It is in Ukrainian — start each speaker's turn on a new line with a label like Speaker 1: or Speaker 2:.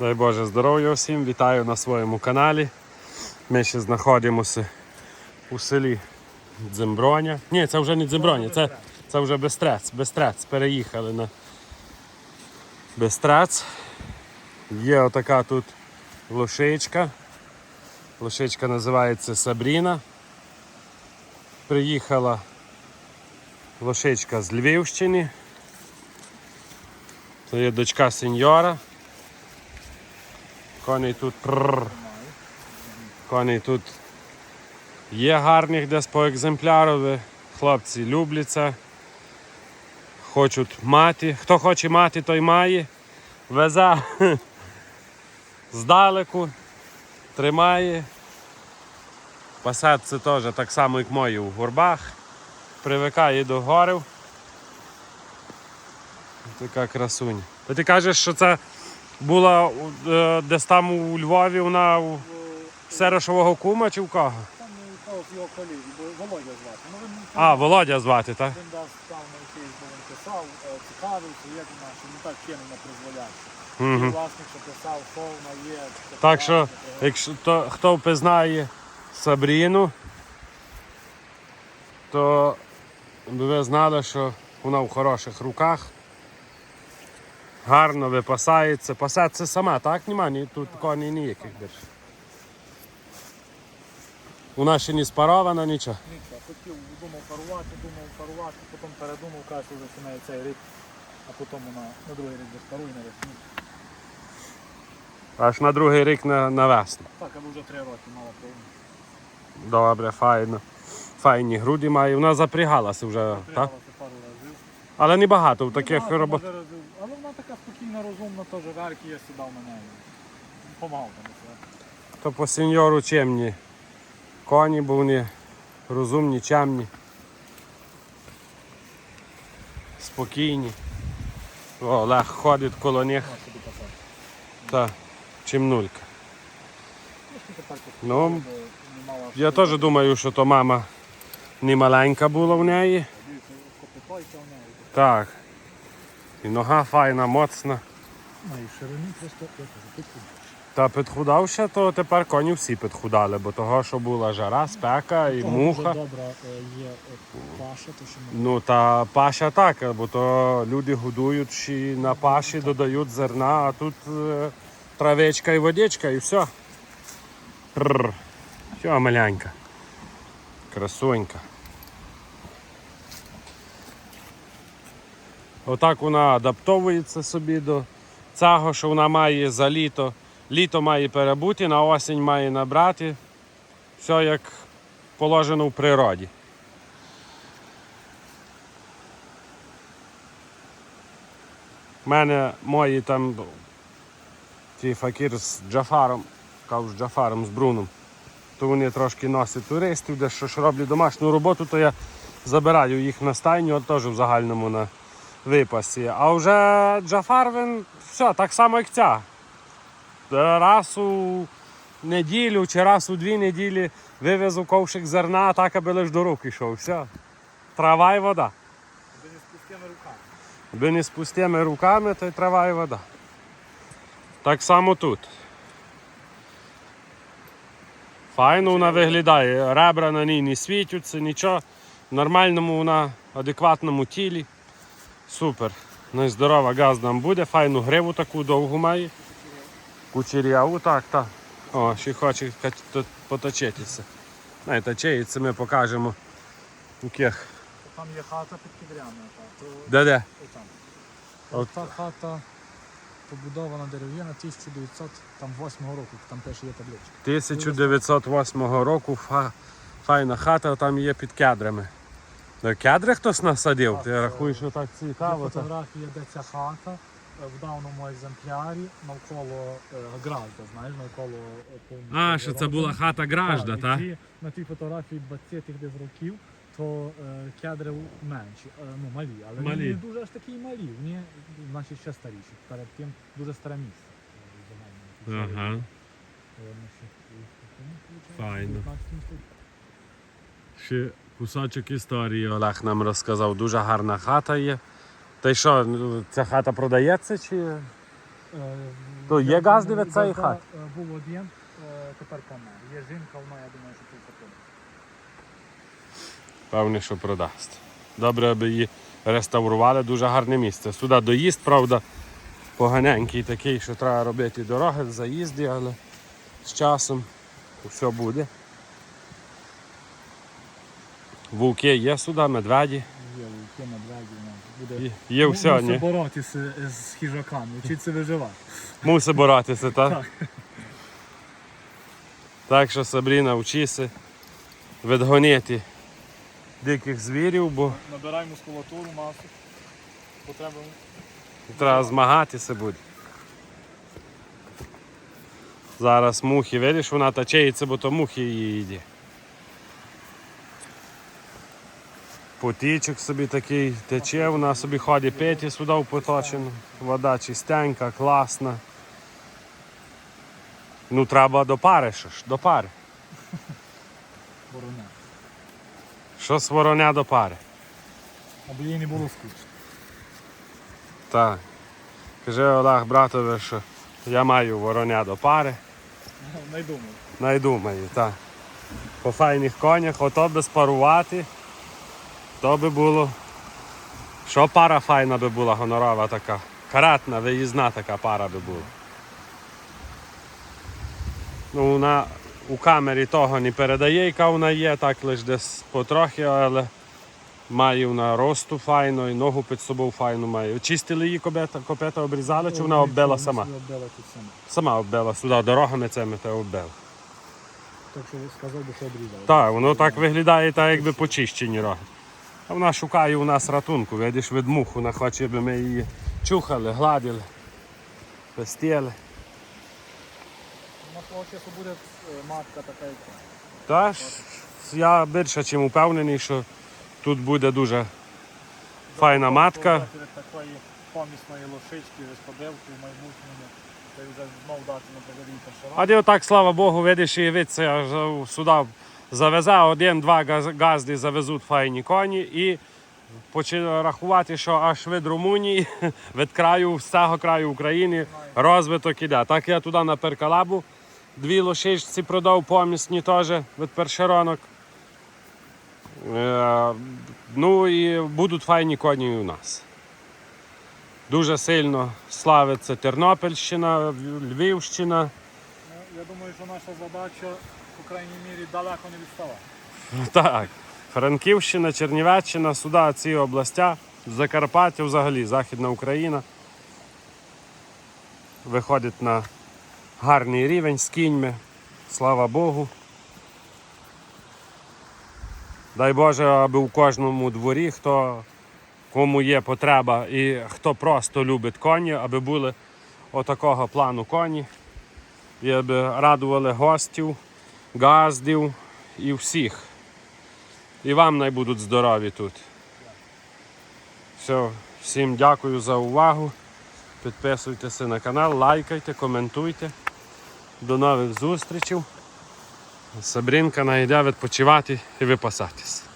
Speaker 1: Дай Боже здоров'я всім, вітаю на своєму каналі. Ми ще знаходимося у селі Дземброня. Ні, це вже не Дземброня, це, це вже Бестрець. Бестрець. Переїхали на Бестрець. Є отака тут лошичка. Лошичка називається Сабріна. Приїхала лошичка з Львівщини. Це є дочка сеньора. Коней тут. Коней тут є гарних десь по екземплярові. Хлопці люблять це. Хочуть мати. Хто хоче мати, той має. Везе здалеку, тримає. Пасет це теж так само, як мої у горбах. Привикає до горів. Така красуня. Та ти кажеш, що це була е, десь там у Львові вона у Серешового кума чи в кого?
Speaker 2: Там у того його колізі, Володя звати. Ну він,
Speaker 1: А, Володя звати, так?
Speaker 2: він дав там якийсь, бо він писав, е, цікавився, як що не так кинув на призволяти.
Speaker 1: Угу.
Speaker 2: Власник, що писав, що вона є.
Speaker 1: Так що, якщо то, хто впізнає Сабріну, то ви знали, що вона в хороших руках. Гарно випасається. Пасеться сама, так? Нема ні, тут коней ніяких більше. Вона ще не спарована, нічого.
Speaker 2: Нічого, хотів, думав парувати, думав парувати, потім передумав, каже, що починає цей рік, а потім вона на другий рік безпарує на весні.
Speaker 1: Аж на другий рік на, на весну.
Speaker 2: Так, або вже три роки мала повну.
Speaker 1: Добре, файно. Файні груді має. Вона запрягалася вже, так?
Speaker 2: Пару разів.
Speaker 1: Але не багато в таких робот.
Speaker 2: може, разів. Вона така спокійна, розумна, теж гарки я сідав на неї. Помагав там.
Speaker 1: То по сеньору чемні коні, бо вони розумні, чемні. Спокійні. О, Олег ходить коло них та чимнулька. Ну, Я теж думаю, що то мама не маленька була в неї. Так. І нога файна, моцна.
Speaker 2: Ну і ширини просто
Speaker 1: Та підхудавши, то тепер коні всі підхудали, бо того, що була жара, спека і муха.
Speaker 2: Дуже добра е, є е, паша, то що ми
Speaker 1: Ну та паша так, бо то люди годують ще й на паші, додають зерна, а тут е, травичка і водичка і все. Все, малянька. Красунька. Отак вона адаптовується собі до цього, що вона має за літо. Літо має перебути, на осінь має набрати. Все як положено в природі. У мене мої там ті факір з Джафаром, кажу з Джафаром, з Бруном, то вони трошки носять туристів, де що ж роблять домашню роботу, то я забираю їх на стайню, от теж в загальному на випасі. А вже Джафар він все, так само як ця. Раз у неділю чи раз у дві неділі вивезу ковшик зерна, так аби лиш до рук йшов. Все. Трава і вода.
Speaker 2: не з пустими руками.
Speaker 1: Аби не з пустими руками, то й трава і вода. Так само тут. Файно вона виглядає. Ребра на ній не світяться, нічого. В нормальному вона адекватному тілі. Супер. Ну і здорова газ нам буде, файну гриву таку довгу має. Кучеряву, так, так. О, ще хоче поточитися. Не, точиться ми покажемо. У ких.
Speaker 2: Там є хата під кідрями.
Speaker 1: Де-де? От.
Speaker 2: Та хата побудована дерев'яна 1908 року, там теж є табличка.
Speaker 1: 1908 року фа- файна хата там є під кедрами. Ну, кедри хтось насадив,
Speaker 2: Так,
Speaker 1: ти
Speaker 2: е,
Speaker 1: рахуєш, що так
Speaker 2: Є
Speaker 1: цікаво. Та...
Speaker 2: фотографія, де ця хата е, в даному екземплярі навколо е, гражда, знаєш, навколо е, повністю
Speaker 1: А, що це була хата гражда,
Speaker 2: і
Speaker 1: так?
Speaker 2: ці- На тій фотографії 20-х десь років, то е, кедри менші, е, ну малі, але
Speaker 1: Малі.
Speaker 2: вони не дуже аж такі малі, вони значить ще старіші. Перед тим дуже старе місце. е, загальне.
Speaker 1: Ага.
Speaker 2: Е, ну, що, е, виходить,
Speaker 1: Файно.
Speaker 2: 19 столітті.
Speaker 1: Ще кусочок історії Олег нам розказав. Дуже гарна хата є. Та й що, ну, ця хата продається чи?
Speaker 2: Е,
Speaker 1: То є газди від цієї
Speaker 2: Газда,
Speaker 1: хати?
Speaker 2: е, Був один, е, тепер помер. Є жінка, вона, я думаю, що тут запомне.
Speaker 1: Певне, що продасть. Добре, аби її реставрували, дуже гарне місце. Сюди доїзд, правда, поганенький такий, що треба робити дороги, заїзди, але з часом все буде. Вовки є сюди, медведі,
Speaker 2: Є вовки, медведі, ну, буде.
Speaker 1: є- є все,
Speaker 2: мусить
Speaker 1: ні?
Speaker 2: боротися з хижаками, вчитися виживати.
Speaker 1: Мусить боротися, так?
Speaker 2: Так.
Speaker 1: Так що Сабріна вчися відгонити диких звірів, бо
Speaker 2: Набирай мускулатуру, масу. Потреба
Speaker 1: треба змагатися буде. Зараз мухи, видиш, вона тачеється, бо то мухи її їде. Потічок собі такий тече, вона собі ходить пити сюди в поточину. Вода чистенька, класна. Ну треба до пари, що ж, до пари.
Speaker 2: бороня.
Speaker 1: Що з вороня до пари?
Speaker 2: Аби їй не було скучно.
Speaker 1: Так. Каже Олег братове, що я маю вороня до пари.
Speaker 2: Не думаю.
Speaker 1: Найдумаю, так. По файних конях, ото би спарувати, то би було. Що пара файна би була гонорова така. Каратна, виїзна така пара би була. Ну, вона у камері того не передає, яка вона є, так лише десь потрохи, але має вона росту файно і ногу під собою файну має. Чистили її копета, копета обрізали, чи вона оббила сама?
Speaker 2: Оббила тут сама.
Speaker 1: Сама оббила сюди, дорогами цими та оббила.
Speaker 2: Так що сказав би, що обрізав.
Speaker 1: Так, воно так виглядає, так якби почищені роги. Вона шукає у нас ратунку, видиш, від мух, вона хоче, аби ми її чухали, гладили, пестили.
Speaker 2: На свого часу буде е, матка така.
Speaker 1: Та ж я більше чим упевнений, що тут буде дуже файна матка.
Speaker 2: Перед такої помісної лошички, розподивки в майбутньому.
Speaker 1: А де отак, слава Богу, видиш, і аж сюди завезе, один-два газ- газди завезуть файні коні і почали рахувати, що аж від Румунії, від краю, з цього краю України розвиток іде. Так я туди на Перкалабу дві лошичці продав помісні теж від першеронок. Е, ну і будуть файні коні у нас. Дуже сильно славиться Тернопільщина, Львівщина.
Speaker 2: Ну, я думаю, що наша задача, по крайній мірі, далеко не відставати.
Speaker 1: Так. Франківщина, Чернівеччина, сюди ці областя, Закарпаття взагалі, Західна Україна. Виходить на гарний рівень з кіньми. Слава Богу. Дай Боже, аби у кожному дворі, хто кому є потреба і хто просто любить коні, аби були отакого плану коні. І аби радували гостів, газдів і всіх. І вам най будуть здорові тут. Все, всім дякую за увагу. Підписуйтеся на канал, лайкайте, коментуйте. До нових зустрічей. Сабрінка найде відпочивати і випасатись.